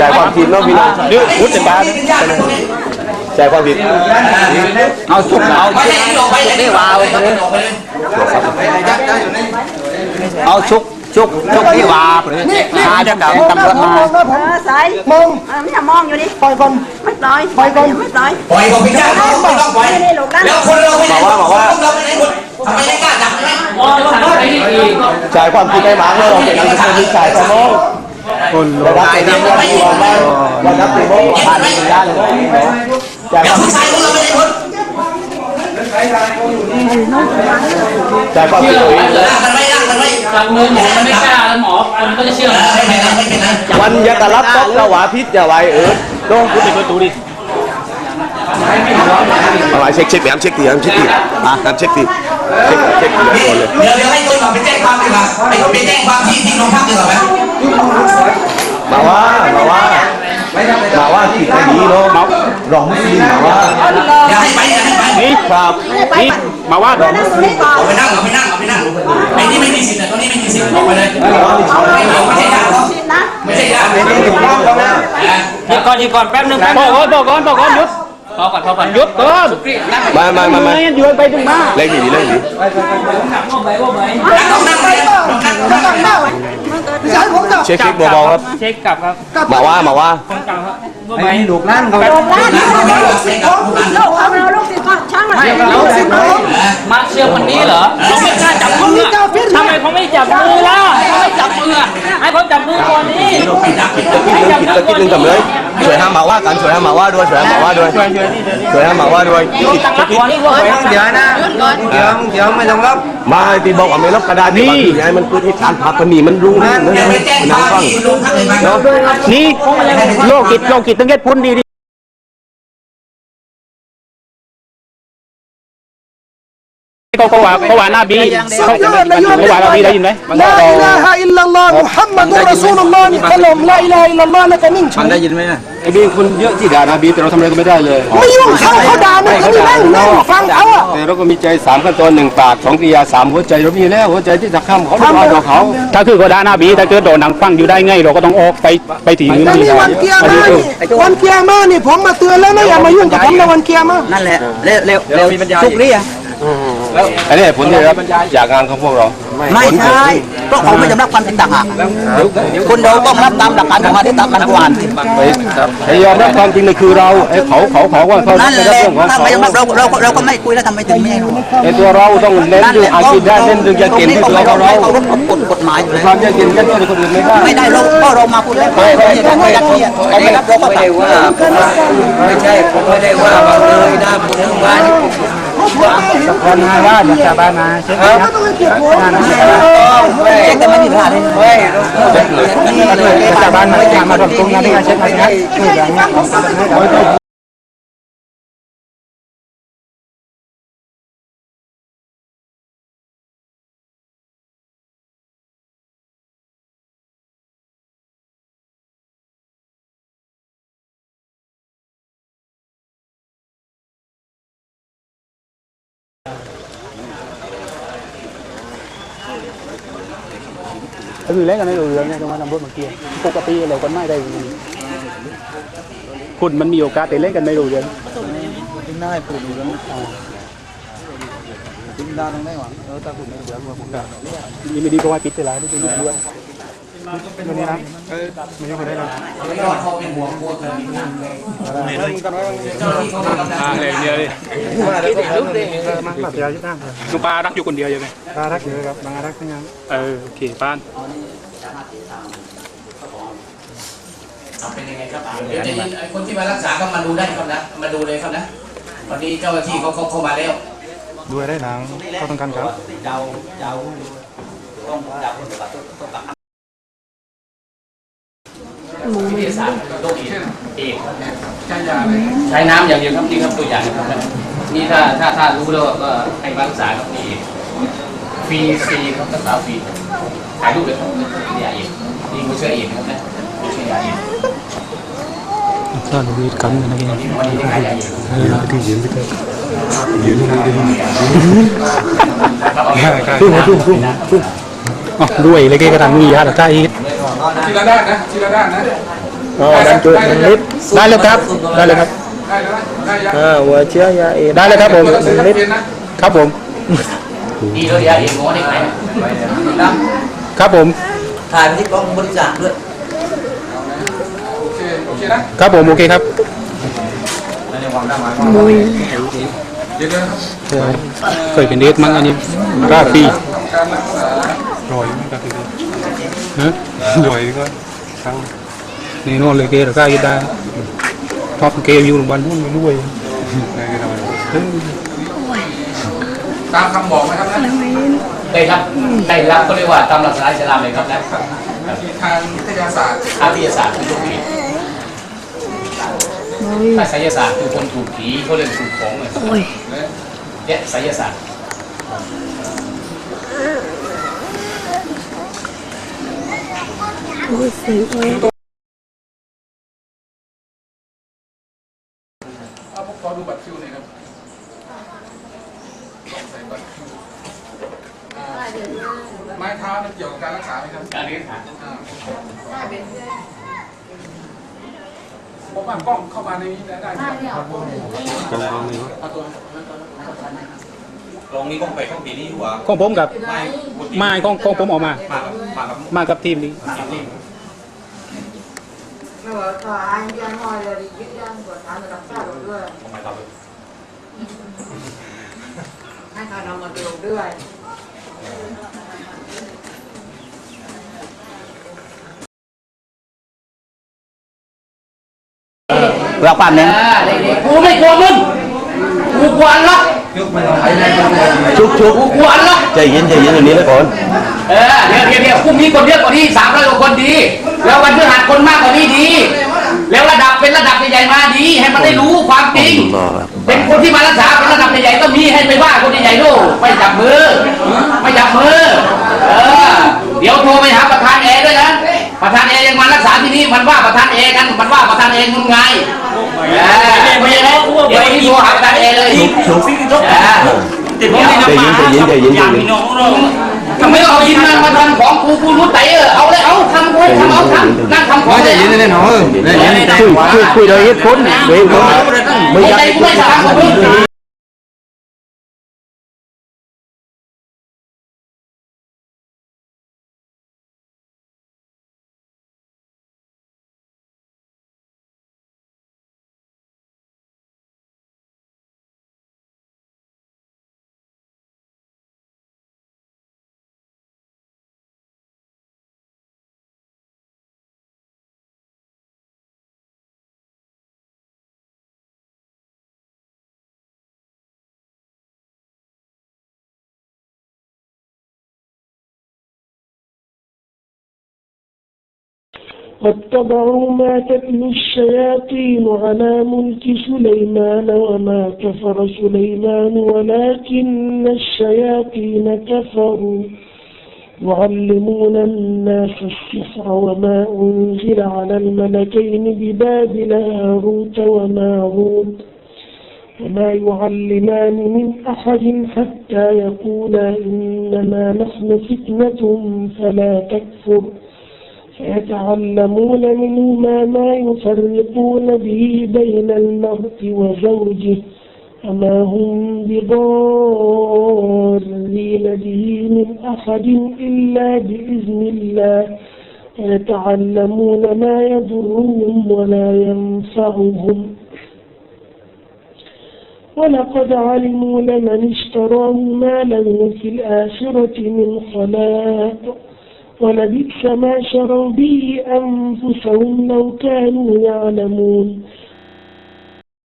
จ่ายความผิดเนาะพี่น้องดื้อพุทธการจ่ายความผิดเอาชุบเอาไม่ได้ที่ออกไปเลยนี่วาวออกไปเลยเอาชุบชุบชุบนี่วาเลยพาจะกับตำรวจมาเออใส่มองไม่จะมองอยู่ดิปล่อยก่อนไม่ปล่อยปล่อยก่อนไม่ปล่อยปล่อยของพี่จ้าไม่ต้องปล่อยแล้วคนเราไม่ได้เราไม่ได้หมด ทำไมไม่กล้าจับไหมจ่ายความผิดให้หมาเราเป็นนักศึกษาจ่ายความองคนระดับเป็นนักเรียนว่าระดับเป็นว่าผ่านได้เลยจ่ายคแล้ววามผู้ชายของเราม่ได้หมดจ่ายความผิดเลยลากกันไว้ลากกันไว้จับมือหมอมันไม่กล้าแล้วหมอมันก็จะเชื่อไม่เป็นไรไม่เป็นไรวันยากรับตบกะหวาพิษอย่าไว้เออต้องพูดในประตูดิอาไว้เช็คเช็คแหมเช็คตีแหมเช็คตีอะแหมเช็คตี เช็คเช็คก่อนเลย เดี๋ยวเดี๋ยวให้ตัวเราไปแจ้งความดีกว่าไปไปแจ้งความที่ที่โรงพักดีกว่าไหมมาว่ามาว่ามาว่าผิดไม่ดีเนาะมารองมุสลิมมาว่าอย่าให้ไปอย่าให้ไปนี่ครับนี่มาว่านั่งตรงนี้ก่อนเอาไปนั่งเอาไปนั่งเอาไปนั่งไอ้นี่ไม่มีสิทธิ์นะตรงนี้ไม่มีสิทธิ์ออกไปเลยไม่ใช่ญาติเขาชิดนะไม่ใช่ญาติไม่ถูกต้องแล้วนะหยุดก่อนหยุดก่อนแป๊บนึงแป๊บบนึอกงก่อนบอกก่อนบอกก่อนหยุด พอก่อนพอก่อนหยุดก่อนมามามามายืนไปถึงมาเล่นดีดีเล่นดีว่าไหมว่าไหมต้องนั่งเลยต้องนั่งต้องนั่งเช็คเช็คเบาๆครับ เช็คกลับครับมาว่ามาว่าคนกลับครับว่าไหมลูกนั่นเขาโดนล้านลูกเอาเราลูกติดก่อนช่างมันเรามาเชื่อคนนี้เหรอเขาไม่กล้าจับมือทำไมเขาไม่จับมือล่ะเขาไม่จับมือให้เขาจับมือก่อนนี่ตะกี้หนึ่งกับเลยช่ วยห้ามมาว่ากันช่วยห้ามมาว่าด้วยช่วยห้ามมาว่าด้วยช่วยห้ามมาว่าด้วยตั้งรักก่อนนี่ว่าไหมเดี๋ยวนะเดี๋ยวเดี๋ยวไม่ต้องรับมาตีบอกว่าไม่ลบกระดาษนี่ไงมันคือเหตุการณ์ผักมันหนีมันรู้นะอย่าไปแจ้งความที่โรงพักเลยมั้งนี่โลกิจโลกิจต้องเก็ตพ้นดี ที่เขาว่าเขาว่าน้าบีสุเขาว่าเราบีได้ยินไหมลาอิลาฮะอิลลัลลอฮ์มุฮัมมัดุรอซูลุลลอฮ์นี่ขนมลาอิลาอิลลัลลอฮ์แล้วก็นิ่งเฉยมัได้ยินไหมนไอ้บีคนเยอะที่ด่านาบีแต่เราทำอะไรก็ไม่ได้เลยไม่ยุ่งเขาเขาด่าเนี่ยเขานั่งนั่งฟังเขาอะแต่เราก็มีใจสามขั้นตอนหนึ่งปากสองกิริยาสามหัวใจเรามีแล้วหัวใจที่จะข้ามเขาไม่ได้ต่อเขาถ้าคือเขาด่านาบีถ้าเกิดโดนนังฟังอยู่ได้ไงเราก็ต้องออกไปไปถีอื่นที่วันเกียร์ม่วันเกียร์มานี่ผมมาเตือนแล้วนะอย่ามายุ่งกับผมในวันเกียร์มานั่นแหละเร็วเร็วทุกเรื่อง บนี่อะอันนี้ผลที่ได้รับจากงานของพวกเรา ไม่ใช่เพราะเขาไม่ยอมรับความจริงต่างหากคนเราต้องรับตามหลักการของมาที่ตามกันกวานไอ้ยอมรับความจริงเลยคือเราไอ้เขาเขาเขาว่าเขานั่นเป็นแหละเรื่องของถ้าเขาไม่ยอมรับเราเราเราก็ไม่คุยแล้วทำไมถึงไม่ให้รู้ไอ้ตัวเราต้องเน้นเรื่องอาชีพได้เน้นเรื่องยาเก่งที่ตัวเราเราเรารบกฎกฎหมายอยู่แล้วความยาเก่งกันตัวคนอื่นไม่ได้ไม่ได้เราก็เรามาพูดแล้วไม่ไม่ไม่ไม่ยัดเยียดเขาไม่รับเราก็ตัดว่าไม่ใช่ผมไม่ได้ว่าเลยนะผมเรื่องบ้า นคนมาว่าจะบ้านมาเช่ไหมก็ต้องให้เกียรติผมเช็คแต่ไม่มีปัญหาเลยเฮ้ยจะบ้านมาจะมาทำตรงนั้นใช่ไหมค รับคือเล่นกันในเรือเนี่ยตรงนั้นตำรวจเมื่อกี้ปกติอะไรกันไม่ได้คุณมันมีโอกาสได้เล่นกันในเรือได้พูดอยู่แล้วจริงได้ตรงไหนวะเออตาคุณไม่เดือดว่าผมได้นี่ไม่ดีก็ว่าปิดไปแล้วนี่จะยุ่งด้ว ยวันนี้นะไม่ยุ่งกันได้เลยเขาเป็นห่วงกลัวเธอมีงานเลยเจ้าที่เขาไม่รับได้อ่าเลยเดียวเลยมาแบบเดียวยุ่งมากลุงปลารักอยู่คนเดียวใช่ไหมปลารักเยอะครับบางรักทั้งนั้นเออโอเคป้านเป็นยังไงครับเดี๋ยวจะคนที่มารักษาก็มาดูได้ครับนะมาดูเลยครับนะวันนี้เจ้าหน้าที่เขาเขามาแล้วดูได้หนังเข้าต้องกันครับ วิทยาศาสตร์โรคเอดส์เอดส์ใช้น้ำอย่างเดียวครับนี่ครับตัวอย่างครับนี่ถ้าถ้าถ้ารู้แล้วก็ให้มารักษาครับนี่ฟรีฟรีครับรักษาฟรีถ่ายรูปเลยครับนี่ยาเอดส์นี่มูเชื้อเอดส์นะครับนะมูเชื้อยาเอดส์ท่านวีดกันนะนี่วันนี้ได้ขายยาเอดส์ที่ยืนไปเถอะครับเอาอ๋อด้วยเลยแกกระทั่งมียาตะไคร้ ทีละด้านนะทีละด้านนะอ๋อดันจุดหนึ่งลิตรได้เลยครับได้เลยครับได้แล้วนะได้ยังอ่าหัวเชื้อยาเอได้เลยครับผมเดี๋ยวเราจะเรียนนะครับผมดีเลยยาเองหมอได้ไหมครับผมถ่ายไปที่กล้องบริจาคด้วยโอเคโอเคนะครับผมโอเคครับเดี๋ยวนะครับเคยเป็นเดทมั้งอันนี้ราฟีการรักษาร้อยราฟีฮะ ร้อยก็ทั้งนี่นอนเลยเกย์ราคายึดได้ชอบเกย์อยู่โรงพยาบาลนู่นไม่รู้เลยตามคำบอกนะครับนะได้ครับได้รับก็เรียกว่าตามหลักศาสนาอิสลามเลยครับนะทางวิทยาศาสตร์ทางวิทยาศาสตร์คือตรงนี้ถ้าไสยศาสตร์คือคนถูกผีเขาเรียกถูกของเลยเนี่ยไสยศาสตร์ เอาผมขอดูบัตรคิวหน่อยครับลองใส่บัตรคิวอ่าไม้เท้ามันเกี่ยวกับการรักษาไหมครับการนี้ถามอ่าผมว่ากล้องเข้ามาในนี้ได้ไหมครับเอาตัวตร งนี้ก็ไปข้องปีนี้อยู่อะของผมกับไม่ไม่ของของผมออกมา มากับมากับมากับทีมนี้ไม่ว่าขออันยันหอยเลยยึดยันกดทานรักษาด้วยของมากับให้เขานำมาดูด้วยเพื่อความเน้นอ่าเด็กๆกูไม่กลัวมึงกูกลัวอัลลอฮ์ ชุบชุบกูกลัวอัลลอฮ์ใจเย็นใจเย็นตรงนี้เลยก่อนเออเดี๋ยวเดี๋ยวเดี๋ยวพรุ่งนี้คนเยอะกว่านี้สามร้อยกว่าคนดี แล้ววันพฤหัสคนมากกว่านี้ดี แล้วระดับเป็นระดับใหญ่ๆมาดี ให้มันได้รู้ความจริง เป็นคนที่มารักษาเป็นระดับใหญ่ๆต้องมีให้ไปว่าคนใหญ่ๆดูไม่จับมือ ไม่จับมือ เออ เดี๋ยวโทรไปหาประธานเอด้วยนะ ประธานเอยังมารักษาที่นี่มันว่าประธานเอกันมันว่าประธานเองงมงายเออไม่ใช่แล้วเดี๋ยววันนี้โทรหาประธานเอเลยเออติดผมในน้ำหมาใจเย็นใจเย็นใจเย็นอย่างมีน้องเราทำไมเอายินมามาทำของกูกูรู้ไตเออเอาเลยเอาทำกูทำเอาทำนั่งทำของเลยคุยคุยคุยโดยเหตุผลโดยเหตุผลไม่ไม่อยากใจกูไม่สามค واتبعوا ما تتلو الشياطين على ملك سليمان وما كفر سليمان ولكن الشياطين كفروا. يعلمون الناس السحر وما أنزل على الملكين ببابل هاروت وماروت وما يعلمان من أحد حتى يقولا إنما نحن فتنة فلا تكفر. فيتعلمون منهما ما يفرقون به بين المرء وزوجه وما هم بضارين به من أحد إلا بإذن الله. ويتعلمون ما يضرهم ولا ينفعهم. ولقد علموا لمن اشتراه ما له في الآخرة من خلاق. ولبئس ما شروا به أنفسهم لو كانوا يعلمون.